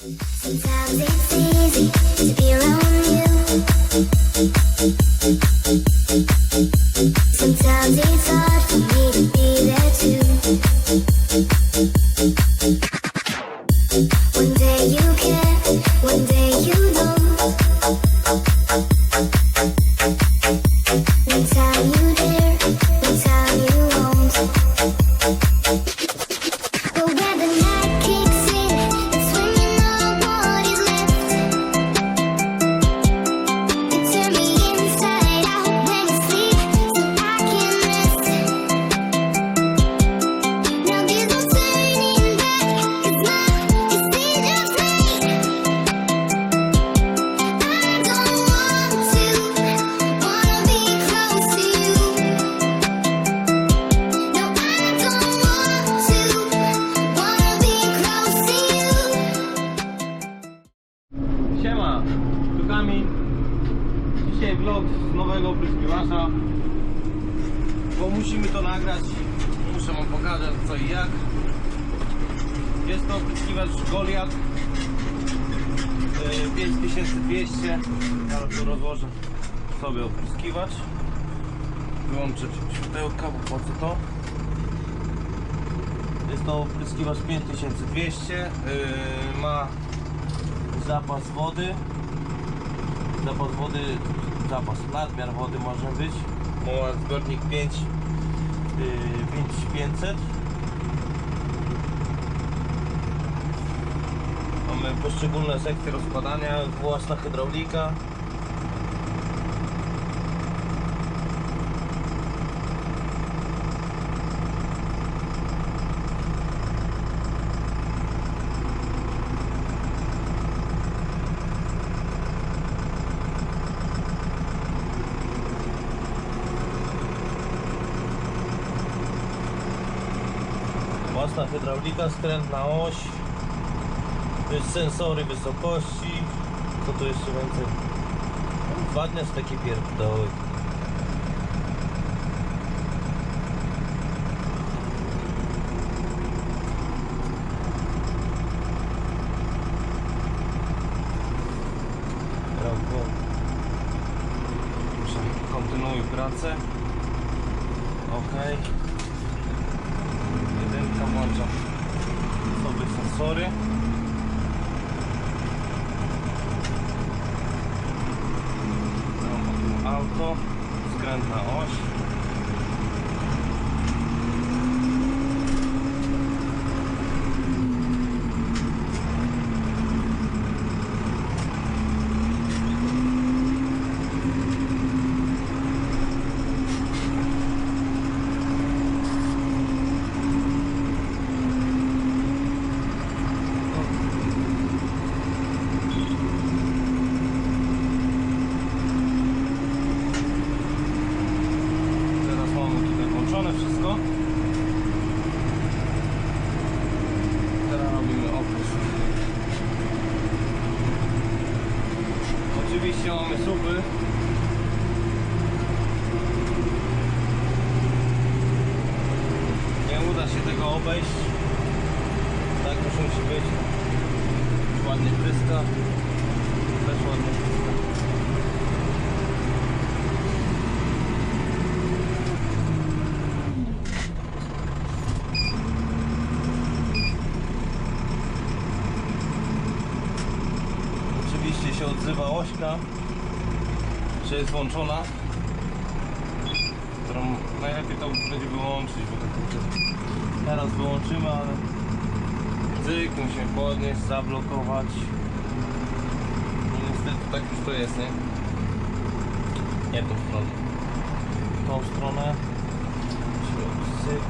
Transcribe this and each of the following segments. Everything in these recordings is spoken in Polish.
Sometimes it's easy to be around Vlog z nowego opryskiwacza. Bo musimy to nagrać. Muszę wam pokazać co i jak. Jest to opryskiwacz Goliath. Yy, 5200. Ja tu rozłożę sobie opryskiwacz. Wyłączę światełka, bo po co to? Jest to opryskiwacz 5200. Yy, ma zapas wody zapas wody zapas nadmiar wody może być. Ma zbiornik 5 yy, 5500 mamy poszczególne sekcje rozkładania. Własna hydraulika własna hydraulika, skrętna oś to jest sensory wysokości. Co tu jeszcze więcej? Ładne z takie pierdoły Mam auto skrętna oś Teraz mamy tutaj włączone wszystko. Teraz robimy opis. Oczywiście mamy supy. Nie uda się tego obejść. Tak już musi być. Ładnie pryska. Też ładnie pryska. Oczywiście się odzywa ośka, że jest włączona, którą najlepiej to będzie wyłączyć, bo tak kurczę, teraz wyłączymy, ale cyk, musimy podnieść, zablokować. No niestety tak już to jest, nie? Nie tą stronę. Tą stronę. Cyk,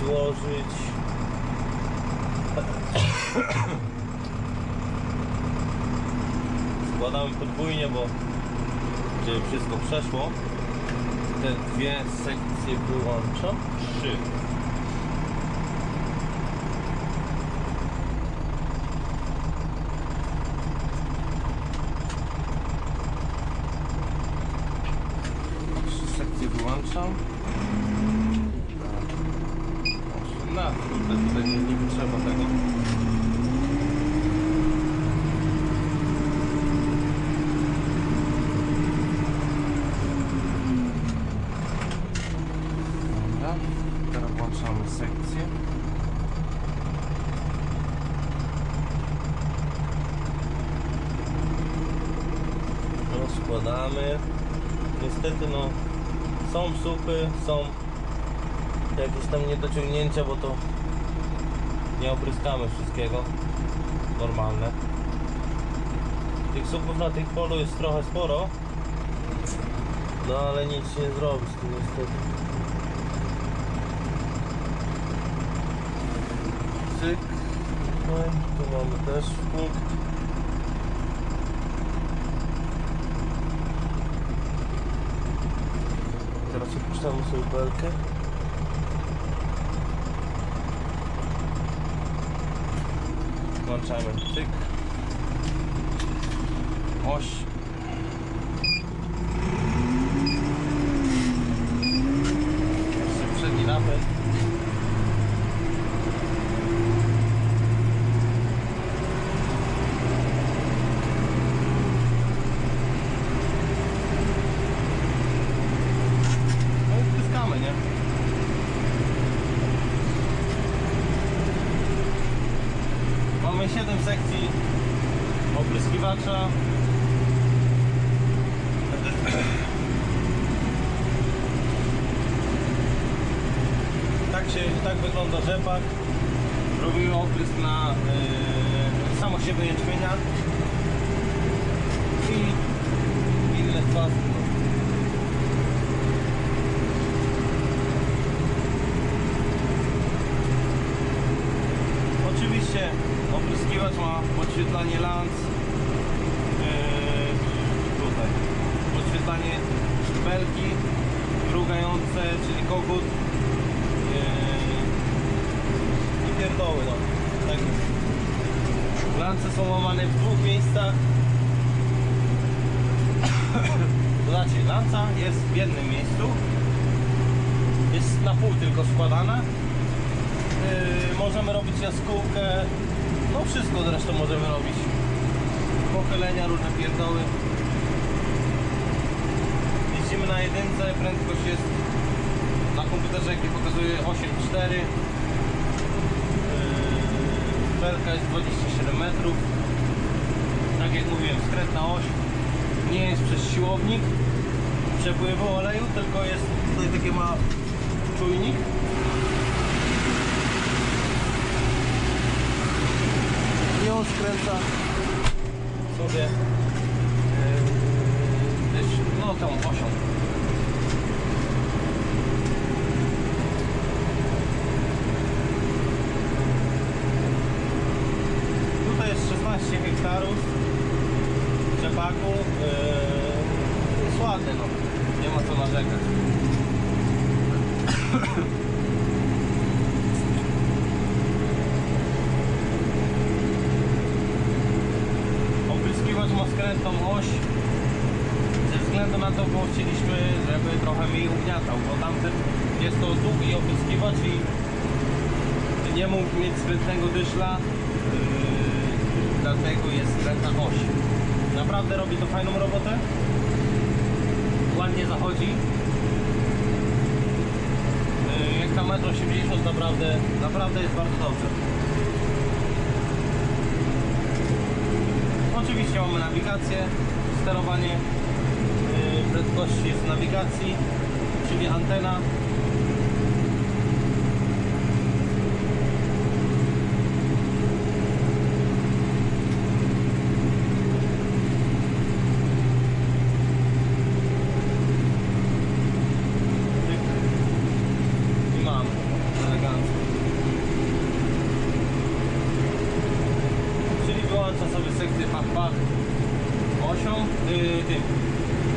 złożyć. Składamy podwójnie, bo żeby wszystko przeszło. Te dwie sekcje wyłączam. Trzy. Sekcje wyłączam. Na, kurde, tutaj nie, nie potrzeba tego. Niestety no są supy, są jakieś tam niedociągnięcia, bo to nie opryskamy wszystkiego. Normalne. Tych supów na tym polu jest trochę sporo. No ale nic nie zrobi z tym niestety. Cyk. No i tu mamy też punkt. Teraz opuszczamy sobie belkę. Włączamy cyk. Oś. Jeszcze przedni napęd. No i wtyskamy, nie? Mamy 7 sekcji opryskiwacza. Tak się, tak wygląda rzepak. Robimy oprysk na yy, samosiewny jęczmienia i inne płatki. Oczywiście opryskiwacz ma podświetlanie lans yy, tutaj. Podświetlanie belki drugające, czyli kogut yy, i pierdoły no. tak. Lance są łamane w dwóch miejscach. Znaczy lanca jest w jednym miejscu. Jest na pół tylko składana. Yy, możemy robić jaskółkę, no wszystko zresztą możemy robić. Pochylenia, różne pierdoły. Jeździmy na jedynce, prędkość jest na komputerze jaki pokazuje 8,4 yy, jest 27 metrów Tak jak mówiłem, skrętna oś Nie jest przez siłownik Przepływu oleju, tylko jest tutaj takie ma czujnik i skręca sobie yy, gdzieś, no tą osią. Tutaj jest 16 hektarów rzepaku. Yy, jest ładny, no. Nie ma co narzekać. Opryskiwacz ma skrętną oś ze względu na to, bo chcieliśmy, żeby trochę mniej ugniatał, bo tamten jest to długi opryskiwacz i nie mógł mieć skrętnego dyszla, yy, dlatego jest skrętna oś. Naprawdę robi to fajną robotę, ładnie zachodzi. Yy, jak na 1,80 m naprawdę, naprawdę jest bardzo dobrze. Oczywiście mamy nawigację, sterowanie yy, prędkości w nawigacji, czyli antena. Tyk. I mam elegancko. Czyli wyłącza sobie sekcję pach pach osią, yy, tym,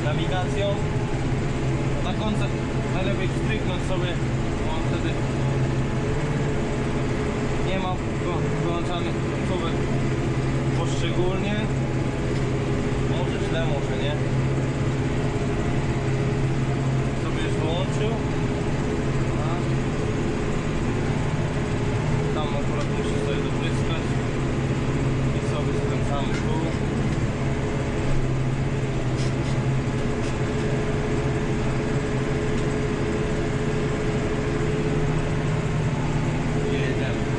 nawigacją. Na końcu najlepiej stryknąć sobie, bo wtedy nie ma wy- wyłączanych końcówek poszczególnie. Może źle, może nie. Sobie już wyłączył. A. Tam akurat muszę sobie dopryskać i sobie skręcamy tu. Jedziemy.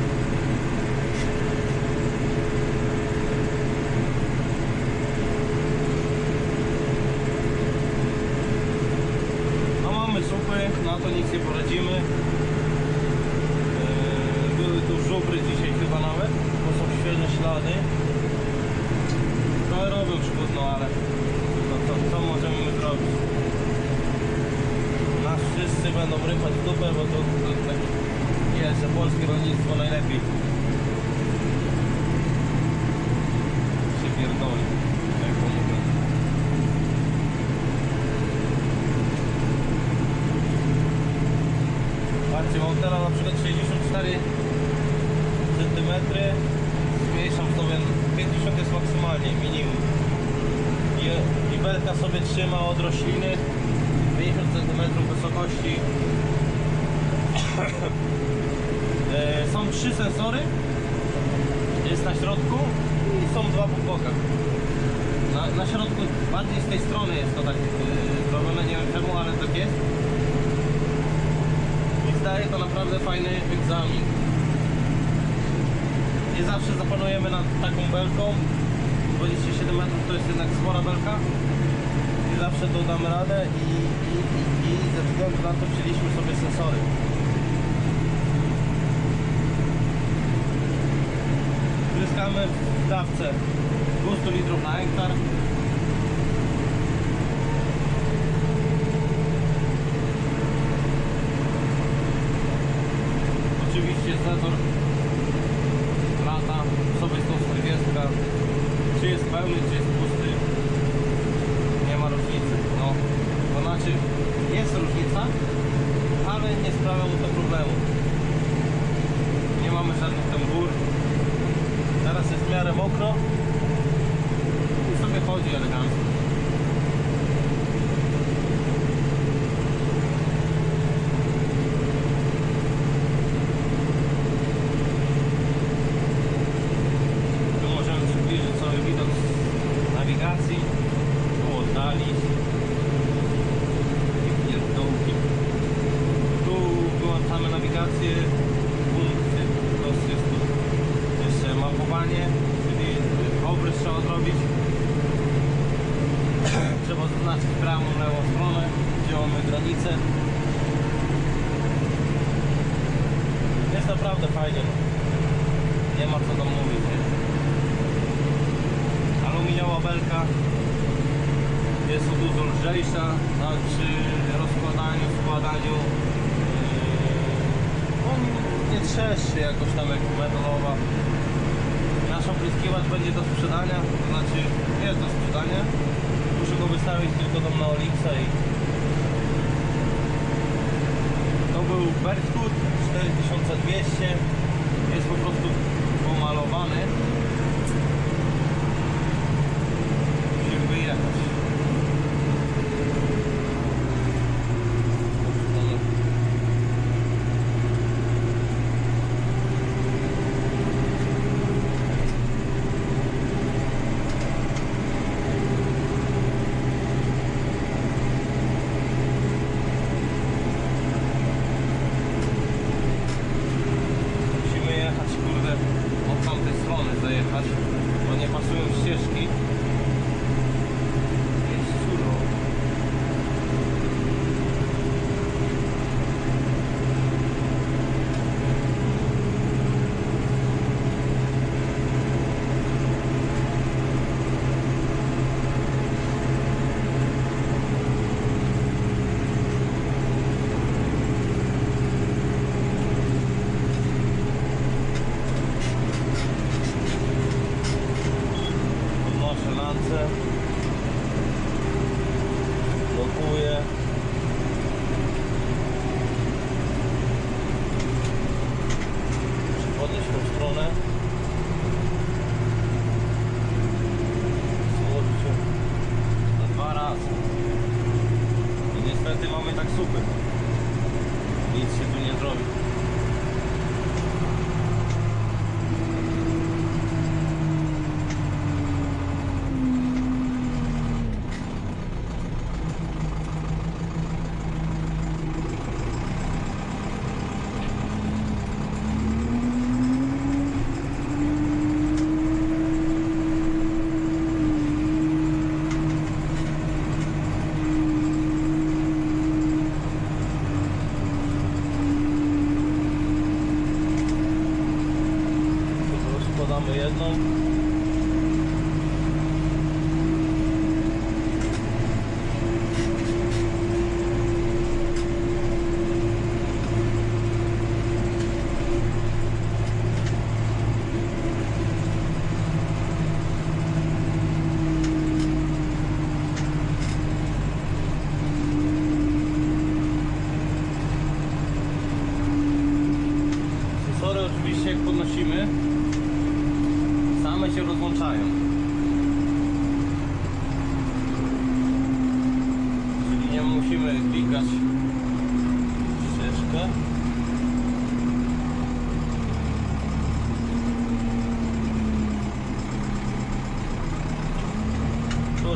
rady. Trochę robią szkód, no ale no to co możemy zrobić? Nas wszyscy będą rypać dupę, bo to, to tak jest, że polskie rolnictwo najlepiej się pierdoli, jak to mówię. Patrzcie, mam teraz na przykład 64 cm, zmniejszam sobie, 50 jest maksymalnie, minimum. I, i belka sobie trzyma od rośliny 50 cm wysokości. E, są trzy sensory, jest na środku i są dwa po bokach. Na, na środku, bardziej z tej strony jest to tak yy, zrobione, nie wiem czemu, ale tak jest. I zdaje to naprawdę fajny egzamin. Nie zawsze zapanujemy nad taką belką. 27 metrów to jest jednak spora belka. Zawsze to damy radę i, i, i, i ze względu na to wzięliśmy sobie sensory. Pryskamy w dawce 200 litrów na hektar. Oczywiście sensor lata sobie 140 czy jest pełny, czy jest pusty nie ma różnicy no, to znaczy jest różnica ale nie sprawia mu to problemu. Nie mamy żadnych tam gór. Teraz jest w miarę mokro. I sobie chodzi elegancko Tu możemy przybliżyć sobie widok z nawigacji, tu oddalić. I pierdółki. Tu wyłączamy nawigację, punkty, to jest tu jeszcze mapowanie, czyli obrys trzeba zrobić. Trzeba zaznaczyć prawą, lewą stronę, gdzie mamy granicę. Jest naprawdę fajnie. No. Nie ma co tam mówić. Nie? Aluminiowa belka jest dużo lżejsza no, przy rozkładaniu, składaniu. Yy, On nie trzeszczy jakoś tam jak metalowa. Nasz opryskiwacz będzie do sprzedania, to znaczy jest do sprzedania. Muszę go wystawić tylko tam na Olixa i to był Berkut 4200 jest po prostu pomalowany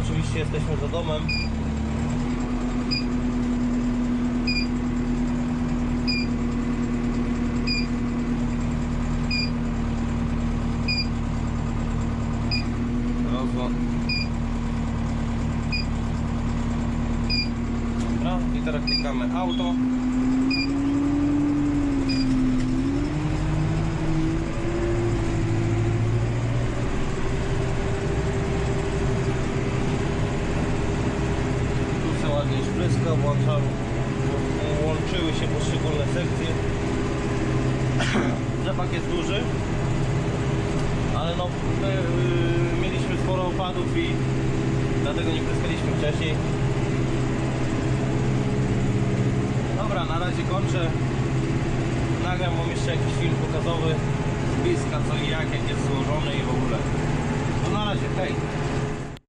oczywiście jesteśmy za domem. Dobra, i teraz auto. Tu się włączał, łączyły się poszczególne sekcje. Rzepak jest duży, ale no y, mieliśmy sporo opadów i dlatego nie pryskaliśmy wcześniej. Dobra, na razie kończę. Nagram wam jeszcze jakiś film pokazowy z bliska co i jak, jak jest złożony i w ogóle. To na razie, hej!